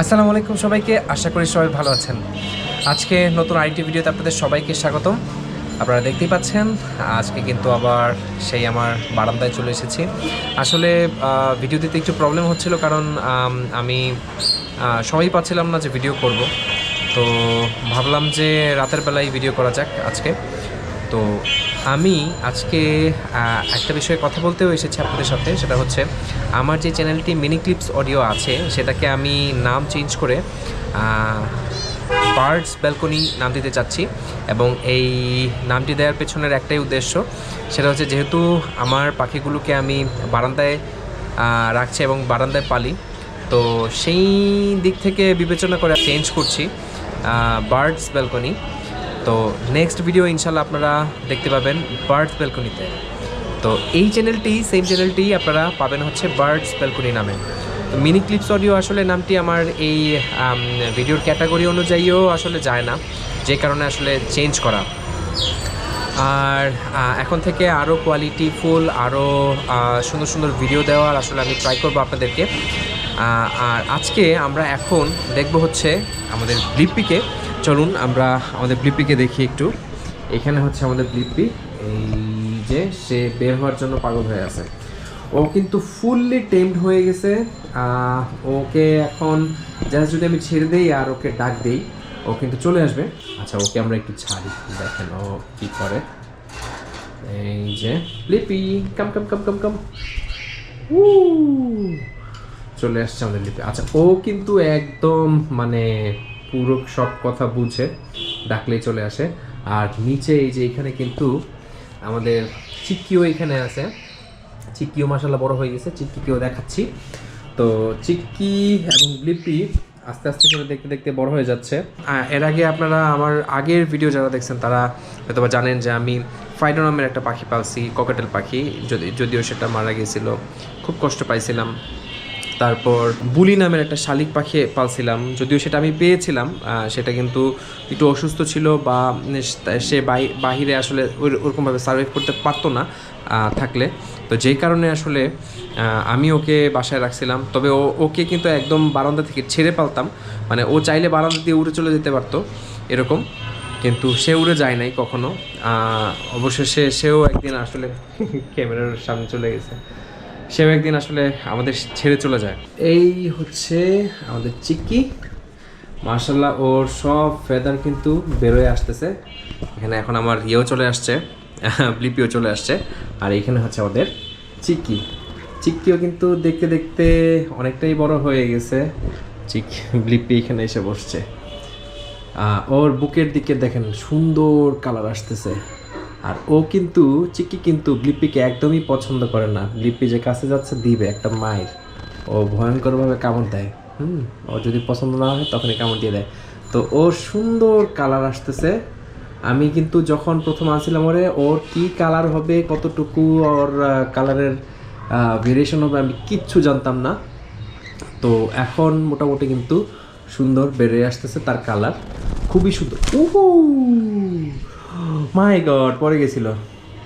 আসসালামু আলাইকুম সবাইকে, আশা করি সবাই ভালো আছেন। আজকে নতুন আইটি ভিডিওতে আপনাদের সবাইকে স্বাগতম। আপনারা দেখতেই পাচ্ছেন, আজকে কিন্তু আবার সেই আমার বারান্দায় চলে এসেছি। আসলে ভিডিও দিতে একটু প্রবলেম হচ্ছিল কারণ, আমি সময় পাচ্ছিলাম না যে ভিডিও করব। তো ভাবলাম যে রাতের বেলায় ভিডিও করা যাক আজকে। তো আমি আজকে একটা বিষয়ে কথা বলতেও এসেছি আপনাদের সাথে, সেটা হচ্ছে আমার যে চ্যানেলটি মিনি ক্লিপস অডিও আছে, সেটাকে আমি নাম চেঞ্জ করে বার্ডস ব্যালকনি নাম দিতে চাচ্ছি এবং এই নামটি দেওয়ার পেছনের একটাই উদ্দেশ্য, সেটা হচ্ছে যেহেতু আমার পাখিগুলোকে আমি বারান্দায় রাখছি এবং বারান্দায় পালি, তো সেই দিক থেকে বিবেচনা করে চেঞ্জ করছি বার্ডস ব্যালকনি তো নেক্সট ভিডিও ইনশাল্লাহ আপনারা দেখতে পাবেন বার্ডস ব্যালকনিতে তো এই চ্যানেলটি সেম চ্যানেলটি আপনারা পাবেন হচ্ছে বার্ডস ব্যালকনি নামে। তো মিনি ক্লিপস অডিও আসলে নামটি আমার এই ভিডিওর ক্যাটাগরি অনুযায়ীও আসলে যায় না, যে কারণে আসলে চেঞ্জ করা। আর এখন থেকে আরও কোয়ালিটিফুল আরও সুন্দর সুন্দর ভিডিও দেওয়ার আসলে আমি ট্রাই করব আপনাদেরকে। আর আজকে আমরা এখন দেখব হচ্ছে আমাদের ব্লিপিকে চলুন, আমরা আমাদের ব্লিপিকে দেখি একটু। এখানে হচ্ছে আমাদের ব্লিপি। এই যে, সে বের হওয়ার জন্য পাগল হয়ে আছে। ও কিন্তু ফুললি টেমড হয়ে গেছে। ওকে এখন জাস্ট যদি আমি ছেড়ে দেই আর ওকে ডাক দেই, ও কিন্তু চলে আসবে। আচ্ছা ওকে আমরা একটু ছাড়ি। দেখেন ও কি করে। এই যে লিপি কাম কাম কাম কাম কাম উ চলে আসছে আমাদের লিপি আচ্ছা ও কিন্তু একদম মানে পুরো সব কথা বুঝে ডাকলেই চলে আসে। আর নিচে এই যে এখানে কিন্তু আমাদের চিক্কিও এখানে আছে। চিক্কিও মাসাল্লাহ বড় হয়ে গেছে, চিক্কিকেও দেখাচ্ছি। তো চিক্কি এবং লিপি আস্তে আস্তে করে দেখতে দেখতে বড় হয়ে যাচ্ছে। এর আগে আপনারা আমার আগের ভিডিও যারা দেখছেন, তারা হয়তো জানেন যে আমি ফাইডো নামের একটা পাখি পালছি, ককেটেল পাখি। যদি যদিও সেটা মারা গিয়েছিল খুব কষ্ট পাইছিলাম। তারপর বুলি নামের একটা শালিক পাখি পালছিলাম, যদিও সেটা আমি পেয়েছিলাম সেটা কিন্তু একটু অসুস্থ ছিল বা সে বাহি- বাহিরে আসলে ওরকমভাবে সার্ভাইভ করতে পারতো না থাকলে। তো যেই কারণে আসলে আমি ওকে বাসায় রাখছিলাম। তবে ও ওকে কিন্তু একদম বারান্দা থেকে ছেড়ে পালতাম। মানে ও চাইলে বারান্দা দিয়ে উড়ে চলে যেতে পারতো, এরকম। কিন্তু সে উড়ে যায় নাই কখনো। অবশেষে সেও একদিন আসলে ক্যামেরার সামনে চলে গেছে। সেও একদিন আসলে আমাদের ছেড়ে চলে যায়। এই হচ্ছে আমাদের চিক্কি। মার্শাল্লাহ ওর সব ফেদার কিন্তু বেরোয় আসতেছে। এখানে এখন আমার ইয়েও চলে আসছে ব্লিপিও চলে আসছে। আর এইখানে হচ্ছে আমাদের চিক্কি। চিক্কিও কিন্তু দেখতে দেখতে অনেকটাই বড় হয়ে গেছে। চিক ব্লিপি এখানে এসে বসছে। ওর বুকের দিকে দেখেন সুন্দর কালার আসতেছে। আর ও কিন্তু, চিকি কিন্তু ব্লিপিকে একদমই পছন্দ করে না। ব্লিপি যে কাছে যাচ্ছে, দিবে একটা মায়ের। ও ভয়ঙ্করভাবে কামড় দেয়। হুম, ও যদি পছন্দ না হয়, তখনই কামড় দিয়ে দেয়। তো ওর সুন্দর কালার আসতেছে। আমি কিন্তু যখন প্রথম আনছিলাম ওরে, ওর কি কালার হবে, কতটুকু ওর কালারের ভেরিয়েশন হবে, আমি কিচ্ছু জানতাম না। তো এখন মোটামুটি কিন্তু সুন্দর বেড়ে আসতেছে তার কালার। খুবই সুন্দর। উহু! মাই গড পড়ে গেছিল।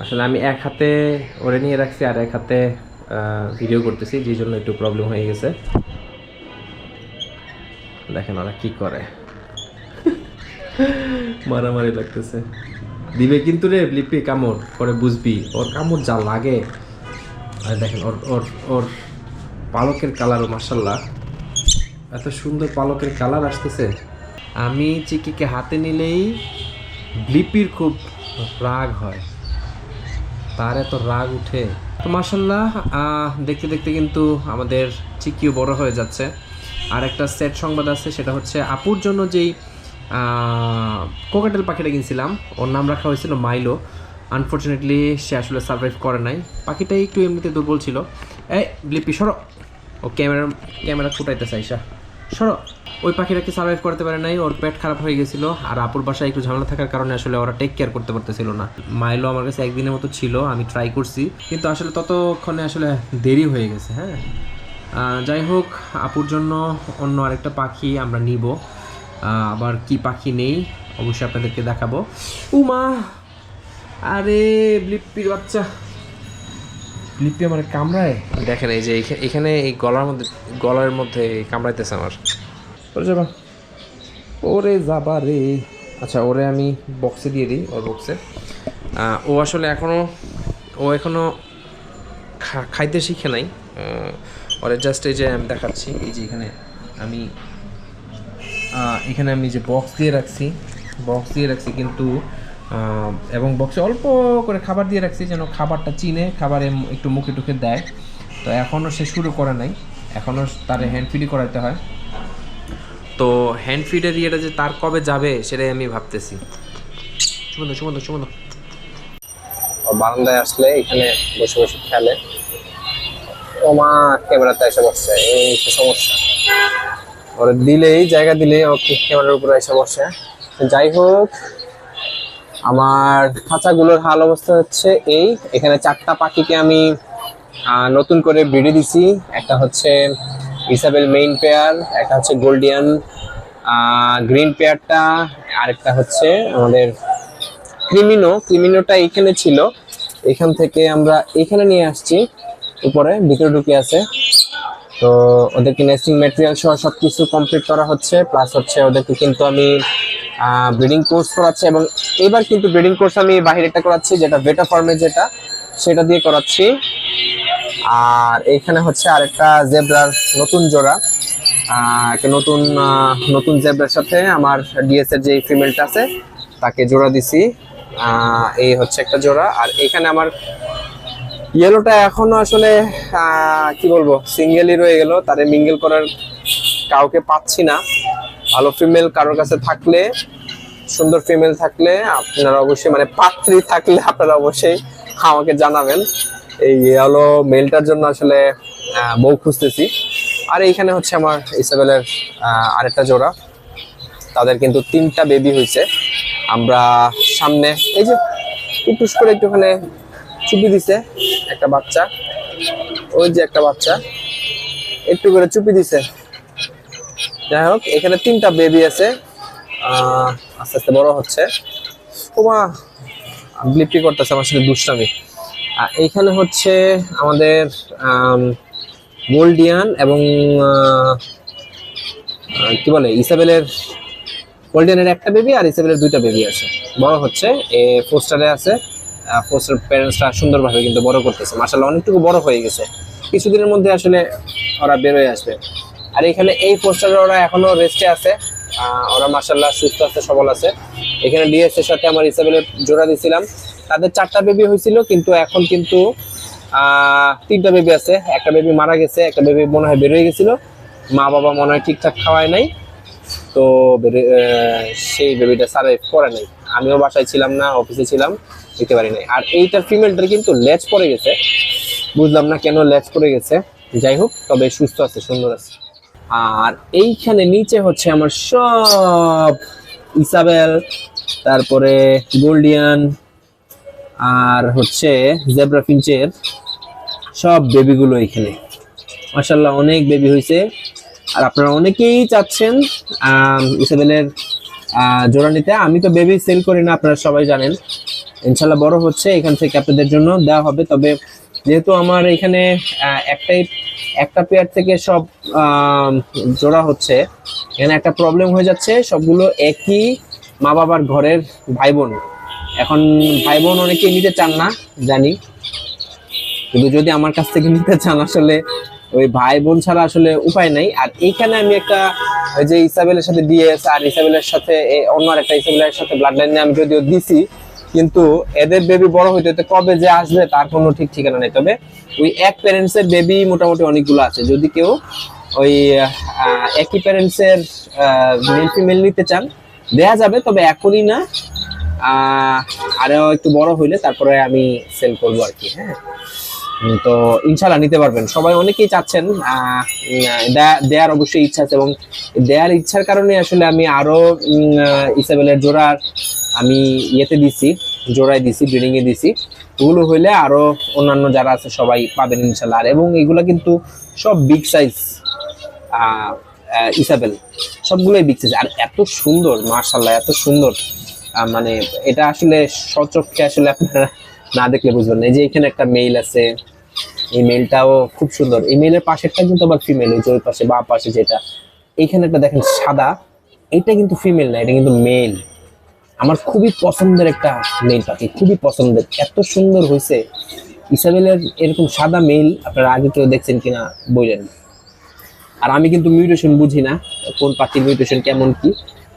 আসলে আমি এক হাতে ওরে নিয়ে রাখছি, আর এক হাতে ভিডিও করতেছি, যে জন্য একটু প্রবলেম হয়ে গেছে। দেখেন ওরা কি করে। মারামারি লাগতেছে। দিবে কিন্তু রে, লিপি, কামড়, পরে বুঝবি। ওর কামড় যা লাগে। আর দেখেন, ওর ওর ওর পালকের কালারও মার্শাল্লাহ এত সুন্দর পালকের কালার আসতেছে। আমি চিকিকে হাতে নিলেই ব্লিপির খুব রাগ হয়। তার এত রাগ উঠে। তো মার্শাল্লাহ দেখতে দেখতে কিন্তু আমাদের চিকিও বড় হয়ে যাচ্ছে। আর একটা সেট সংবাদ আছে, সেটা হচ্ছে আপুর জন্য যেই কোকাটেল পাখিটা কিনছিলাম, ওর নাম রাখা হয়েছিল মাইলো। আনফর্চুনেটলি সে আসলে সার্ভাইভ করে নাই। পাখিটাই একটু এমনিতে দুর্বল ছিল। এই ব্লিপি সরো। ও ক্যামেরা ক্যামেরা ফুটাইতে চাইসা সরো। ওই পাখিটাকে সার্ভাইভ করতে পারে নাই, ওর পেট খারাপ হয়ে গেছিল। আর আপুর বাসায় একটু ঝামেলা থাকার কারণে আসলে ওরা টেক কেয়ার করতে পারতেছিল না। মাইলো আমার কাছে একদিনের মতো ছিল, আমি ট্রাই করছি। কিন্তু আসলে ততক্ষণে আসলে দেরি হয়ে গেছে হ্যাঁ? যাই হোক, আপুর জন্য অন্য আরেকটা পাখি আমরা নিব। আবার কি পাখি নেই, অবশ্যই আপনাদেরকে দেখাবো। উমা! আরে ব্লিপ্পির বাচ্চা। লিপি আমার কামড়ায়? দেখেন এই যে এখানে এই গলার মধ্যে গলার মধ্যে কামড়াইতেছে আমার। ওরে যাবা। ওরে যাবা রে। আচ্ছা ওরে আমি বক্সে দিয়ে দিই, ওর বক্সে ও আসলে এখনও ও এখনও খাইতে শিখে নাই। ওরে জাস্ট এই যে আমি দেখাচ্ছি, এই যে এখানে আমি এখানে আমি যে বক্স দিয়ে রাখছি বক্স দিয়ে রাখছি কিন্তু এবং বক্সে অল্প করে খাবার দিয়ে রাখছি যেন খাবারটা চিনে, খাবারে একটু মুখে টুখে দেয়। তো এখনও সে শুরু করে নাই। এখনও তার হ্যান্ড ফিডই করাতে হয়। তো হ্যান্ড ফিডের ইয়েটা যে তার কবে যাবে, সেটাই আমি ভাবতেছি। সুমন্ত সুমন্ত সুমন্ত। বারান্দায় আসলে এখানে বসে বসে খেলে। ও মা ক্যামেরাতে এসে বসছে, এই সমস্যা। ওরা দিলেই, জায়গা দিলেই ওকে ক্যামেরার উপরে এসে বসে। যাই হোক, আমার খাঁচাগুলোর হাল অবস্থা হচ্ছে এই। এখানে চারটা পাখিকে আমি নতুন করে ব্রিডে দিছি। একটা হচ্ছে ইসাবেল মেইন পেয়ার একটা হচ্ছে গোল্ডিয়ান গ্রিন পেয়ারটা আরেকটা হচ্ছে আমাদের ক্রিমিনো ক্রিমিনোটা এখানে ছিল। এখান থেকে আমরা এখানে নিয়ে আসছি। উপরে, ভিতরে ঢুকে আছে। তো ওদেরকে নেস্টিং ম্যাটেরিয়াল সহ সব কিছু কমপ্লিট করা হচ্ছে। প্লাস হচ্ছে ওদেরকে কিন্তু আমি ব্রিডিং কোর্স করাচ্ছি এবং এবার কিন্তু ব্রিডিং কোর্স আমি বাহিরেটা করাচ্ছি, যেটা বেটা ফর্মে যেটা, সেটা দিয়ে করাচ্ছি। আর এইখানে হচ্ছে আরেকটা জেব্রার নতুন জোড়া। একটা নতুন নতুন জেব্রার সাথে আমার ডিএস এর যে ফিমেলটা আছে, তাকে জোড়া দিছি। এই হচ্ছে একটা জোড়া। আর এখানে আমার ইয়েলোটা এখনও আসলে কি বলব সিঙ্গেলই রয়ে গেল। তারে মিঙ্গেল করার কাউকে পাচ্ছি না। ভালো ফিমেল কারোর কাছে থাকলে, সুন্দর ফিমেল থাকলে আপনারা অবশ্যই মানে পাত্রী থাকলে আপনারা অবশ্যই আমাকে জানাবেন। এই হলো মেলটার জন্য আসলে বউ খুঁজতেছি। আর এইখানে হচ্ছে আমার ইসাবেলের আরেকটা জোড়া। তাদের কিন্তু তিনটা বেবি হয়েছে আমরা সামনে এই যে টুস করে একটুখানে চুপি দিছে একটা বাচ্চা। ওই যে একটা বাচ্চা, একটু করে চুপি দিছে। যাই হোক, এখানে তিনটা বেবি আছে। আস্তে আস্তে বড় হচ্ছে। ওমা ব্লিপি করতেছে, আমার সাথে দুষ্টামি। এইখানে হচ্ছে আমাদের গোল্ডিয়ান এবং কি বলে, ইসাবেলের গোল্ডিয়ানের একটা বেবি আর ইসাবেলের দুইটা বেবি আছে। বড় হচ্ছে, এ পোস্টারে আছে পোস্টার প্যারেন্টসরা সুন্দরভাবে কিন্তু বড় করতেছে। মার্শাল্লাহ অনেকটুকু বড় হয়ে গেছে। কিছুদিনের মধ্যে আসলে ওরা বেরোয় আসবে। আর এখানে এই পোস্টারে ওরা এখনও রেস্টে আছে। ওরা মার্শাল্লাহ সুস্থ আছে, সবল আছে। এখানে ডিএস এর সাথে আমার ইসাবেলের জোড়া দিছিলাম। তাদের চারটা বেবি হয়েছিল, কিন্তু এখন কিন্তু তিনটা বেবি আছে। একটা বেবি মারা গেছে, একটা বেবি মনে হয় বেরোয় গেছিল। মা বাবা মনে হয় ঠিকঠাক খাওয়ায় নাই। তো সেই বেবিটা সার্ভাইভ করে নাই। আমিও বাসায় ছিলাম না অফিসে ছিলাম দিতে পারি নাই। আর এইটার ফিমেলটার কিন্তু লেজ পড়ে গেছে। বুঝলাম না কেন লেজ পড়ে গেছে। যাই হোক, তবে সুস্থ আছে, সুন্দর আছে। আর এইখানে নিচে হচ্ছে আমার সব ইসাবেল, তারপরে গোল্ডিয়ান আর হচ্ছে জেব্রা ফিঞ্চের সব বেবিগুলো এখানে। মাসাল্লাহ অনেক বেবি হয়েছে। আর আপনারা অনেকেই চাচ্ছেন ইসাবেলের জোড়া নিতে। আমি তো বেবি সেল করি না, আপনারা সবাই জানেন। ইনশাল্লাহ বড় হচ্ছে, এখান থেকে আপনাদের জন্য দেওয়া হবে। তবে যেহেতু আমার এখানে একটাই, একটা পেয়ার থেকে সব জোড়া হচ্ছে, এখানে একটা প্রবলেম হয়ে যাচ্ছে। সবগুলো একই মা বাবার ঘরের ভাই বোন এখন ভাই বোন অনেকেই নিতে চান না, জানি। কিন্তু যদি আমার কাছ থেকে নিতে চান, আসলে ওই ভাই বোন ছাড়া আসলে উপায় নাই। আর এইখানে আমি একটা ওই যে ইসাবেলের সাথে ডিএস আর ইসাবেলের সাথে অন্য আর একটা ইসাবেলের সাথে ব্লাড লাইনে আমি যদিও দিছি, কিন্তু এদের বেবি বড় হইতে হইতে কবে যে আসবে তার কোনো ঠিক ঠিকানা নেই। তবে ওই এক প্যারেন্টস এর বেবি মোটামুটি অনেকগুলো আছে। যদি কেউ ওই একই প্যারেন্টস এর মেল ফিমেল নিতে চান, দেয়া যাবে, তবে এখনই না। আহ, আরও একটু বড় হইলে তারপরে আমি সেল করব আর কি হ্যাঁ? তো ইনশাল্লাহ নিতে পারবেন। সবাই অনেকেই চাচ্ছেন দেয়ার অবশ্যই ইচ্ছা আছে এবং দেয়ার ইচ্ছার কারণে আসলে আমি আরও উম, আহ, ইসাবেলের জোড়ার আমি ইয়েতে দিছি জোড়ায় দিছি ব্রিডিং এ দিছি। ওগুলো হইলে আরও অন্যান্য যারা আছে সবাই পাবেন ইনশাল্লাহ আর এবং এগুলো কিন্তু সব বিগ সাইজ ইসাবেল সবগুলোই বিগ সাইজ আর এত সুন্দর মার্শাল্লাহ এত সুন্দর। মানে এটা আসলে সচক্ষে আসলে আপনারা না দেখলে বুঝবেন না। যে এখানে একটা মেইল আছে, এই মেলটাও খুব সুন্দর। এই মেলের পাশেরটা কিন্তু আবার ফিমেল ওই যে ওই পাশে, বা পাশে যেটা। এইখানে একটা দেখেন সাদা, এটা কিন্তু ফিমেল না, এটা কিন্তু মেল আমার খুবই পছন্দের একটা মেল পাখি, খুবই পছন্দের। এত সুন্দর হয়েছে। ইসাবেলের এরকম সাদা মেল আপনারা আগে কেউ দেখছেন কিনা বললেন আর আমি কিন্তু মিউটেশন বুঝি না, কোন পাখির মিউটেশন কেমন কি।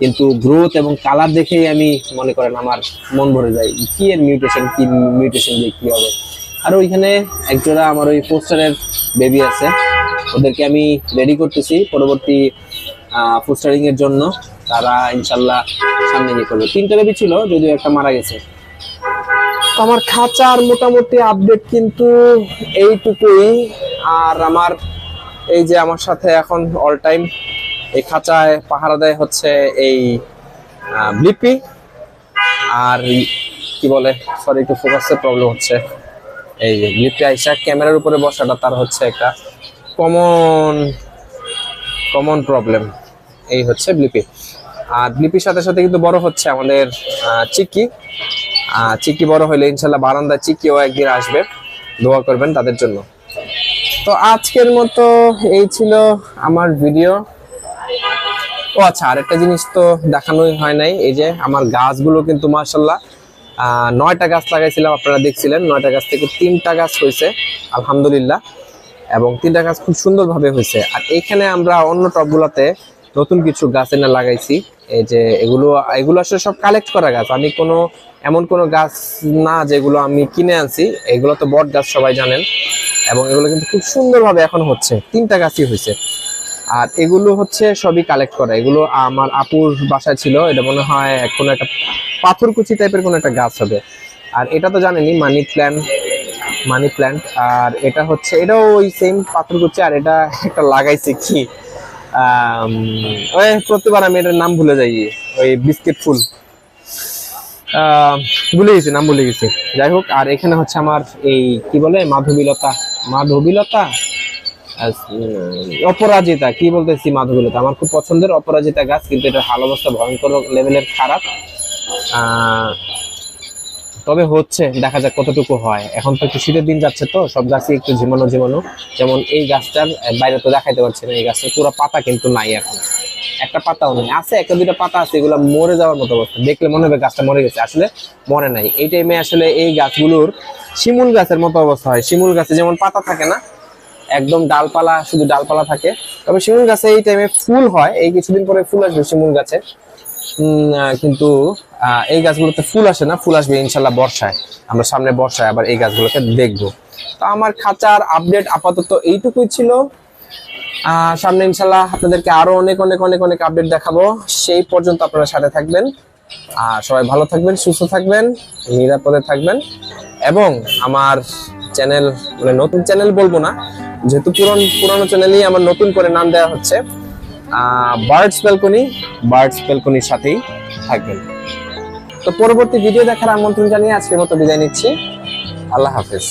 কিন্তু গ্রোথ এবং কালার দেখেই আমি মনে করেন আমার মন ভরে যায় কি এর মিউটেশন কি মিউটেশন দিয়ে কি হবে। আর ওইখানে একজোড়া আমার ওই পোস্টারের বেবি আছে। ওদেরকে আমি রেডি করতেছি পরবর্তী পোস্টারিং এর জন্য। তারা ইনশাল্লাহ সামনে গিয়ে করবে। তিনটা বেবি ছিল, যদিও একটা মারা গেছে। আমার খাঁচার মোটামুটি আপডেট কিন্তু এইটুকুই। আর আমার এই যে আমার সাথে এখন অল টাইম এই খাঁচায় পাহারা দেয় হচ্ছে এই ব্লিপি আর কি বলে? সরি একটু ফোকাসের প্রবলেম হচ্ছে। এই যে ব্লিপি আইসা ক্যামেরার উপরে বসাটা তার হচ্ছে একটা কমন কমন প্রবলেম এই হচ্ছে ব্লিপি আর ব্লিপির সাথে সাথে কিন্তু বড় হচ্ছে আমাদের চিকি। চিকি বড় হলে ইনশাল্লাহ বারান্দা চিকিও একদিন আসবে। দোয়া করবেন তাদের জন্য। তো আজকের মতো এই ছিল আমার ভিডিও ও আচ্ছা আরেকটা জিনিস তো দেখানোই হয় নাই, এই যে আমার গাছগুলো কিন্তু মার্শাল্লাহ নয়টা গাছ লাগাইছিলাম, আপনারা দেখছিলেন, নয়টা গাছ থেকে তিনটা গাছ হয়েছে আলহামদুলিল্লাহ, এবং তিনটা গাছ খুব সুন্দরভাবে হয়েছে আর এইখানে আমরা অন্য টবগুলোতে নতুন কিছু গাছ এনে লাগাইছি, এই যে এগুলো এগুলো আসলে সব কালেক্ট করা গাছ, আমি কোনো, এমন কোনো গাছ না যেগুলো আমি কিনে আনছি, এগুলো তো বট গাছ সবাই জানেন, এবং এগুলো কিন্তু খুব সুন্দরভাবে এখন হচ্ছে, তিনটা গাছই হয়েছে আর এগুলো হচ্ছে সবই কালেক্ট করা। এগুলো আমার আপুর বাসায় ছিল, এটা মনে হয় কোনো একটা পাথরকুচি টাইপের কোনো একটা গাছ হবে। আর এটা তো জানেনই মানি প্ল্যান্ট মানি প্ল্যান্ট আর এটা হচ্ছে, এটাও ওই সেম পাথরকুচি আর এটা একটা লাগাইছে কি? ওই প্রতিবার আমি এটার নাম ভুলে যাই, ওই বিস্কিট ফুল। ভুলে গেছি, নাম ভুলে গেছি। যাই হোক, আর এখানে হচ্ছে আমার এই, কি বলে, মাধবীলতা মাধবীলতা? অপরাজিতা, কি বলতেছি মাধবীলতা আমার খুব পছন্দের অপরাজিতা গাছ, কিন্তু এটা হাল অবস্থা ভয়ঙ্কর লেভেলের খারাপ। তবে হচ্ছে, দেখা যাক কতটুকু হয়। এখন তো শীতের দিন যাচ্ছে তো, সব গাছই একটু ঝিমানো ঝিমানো। যেমন এই গাছটার বাইরে তো দেখাইতে পারছি না, এই গাছটার পুরো পাতা কিন্তু নাই এখন। একটা পাতাও নেই। আছে, একটা দুইটা পাতা আছে, এগুলো মরে যাওয়ার মতো অবস্থা। দেখলে মনে হবে গাছটা মরে গেছে, আসলে মরে নাই। এই টাইমে আসলে এই গাছগুলোর শিমুল গাছের মতো অবস্থা হয়। শিমুল গাছে যেমন পাতা থাকে না একদম ডালপালা, শুধু ডালপালা থাকে। তবে শিমুল গাছে এই টাইমে ফুল হয়, এই কিছুদিন পরে ফুল আসবে শিমুল গাছে কিন্তু এই গাছগুলোতে ফুল আসে না, ফুল আসবে ইনশাল্লাহ বর্ষায়। আমরা সামনে বর্ষায় আবার এই গাছগুলোকে দেখব। তো আমার খাঁচার আপডেট আপাতত এইটুকুই ছিল। সামনে ইনশাল্লাহ আপনাদেরকে আরও অনেক অনেক অনেক অনেক আপডেট দেখাবো। সেই পর্যন্ত আপনারা সাথে থাকবেন। আর সবাই ভালো থাকবেন, সুস্থ থাকবেন, নিরাপদে থাকবেন। এবং আমার চ্যানেল মানে নতুন চ্যানেল বলব না যেহেতু পুরন পুরনো চ্যানেলই আমার নতুন করে নাম দেওয়া হচ্ছে বার্ডস বেলকনি বার্ডস বেলকনির সাথেই থাকবেন। তো পরবর্তী ভিডিও দেখার আমন্ত্রণ জানিয়ে আজকের মতো বিদায় নিচ্ছি। আল্লাহ হাফেজ।